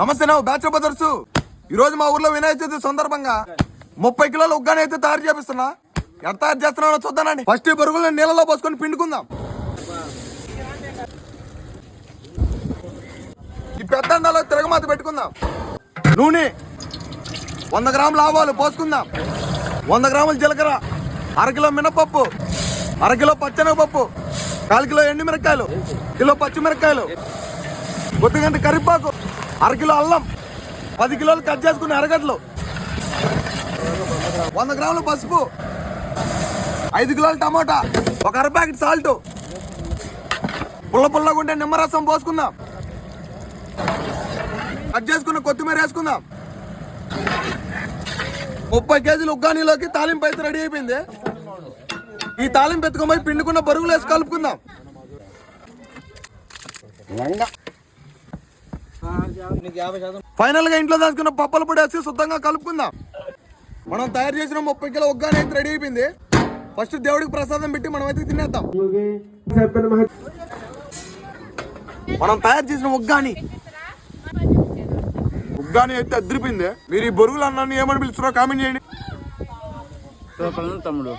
నమస్తే నా batch brothers. ఈ రోజు మా ఊర్లో వినాయక చవితి సందర్భంగా ముప్పై కిలోల ఉగ్గాని అయితే తయారు చేపిస్తున్నా. ఎంత తయారు చేస్తున్నానో చూద్దానండి. ఫస్ట్ బరుగులను నీళ్ళలో పోసుకొని పిండుకుందాం. ఈ పెద్ద అండాలో తిరగమాత పెట్టుకుందాం. నూనె వంద గ్రాముల ఆవాలు పోసుకుందాం. వంద గ్రాముల జీలకర్ర అరకిలో మినపప్పు అరకిలో పచ్చెనగపప్పు కాలు కిలో ఎండుమిరకాయలు కిలో పచ్చిమిరకాయలు కొద్దిగంట కరివేపాకు అరకిలో అల్లం పది కిలోలు కట్ చేసుకుని అరగడ్లు వంద గ్రాములు పసుపు ఐదు కిలోల టమాటా ఒక అర ప్యాకెట్ సాల్ట్. పుల్ల పుల్లగా ఉండే నిమ్మరసం పోసుకుందాం. కట్ చేసుకున్న కొత్తిమీర వేసుకుందాం. ముప్పై కేజీలు ఉగ్గానీలోకి తాలింపు అయితే రెడీ అయిపోయింది. ఈ తాలింపు ఎత్తుకొని పిండుకున్న బరుగులు వేసి కలుపుకుందాం. ఫైనల్గా ఇంట్లో దాచుకున్న పప్పల పొడి వేసి శుద్ధంగా కలుపుకుందాం. మనం తయారు చేసిన ముప్పై కిలో ఉగ్గాని అయితే రెడీ అయిపోయింది. ఫస్ట్ దేవుడికి ప్రసాదం పెట్టి మనం అయితే తినేద్దాం. మనం తయారు చేసిన ఒగ్గాని ఉగ్గాని అయితే అదిరిపోయింది మీరు ఈ బొరుగులు అన్నాన్ని ఏమని పిలుస్తున్నారో కామెంట్ చేయండి. తమ్ముడు.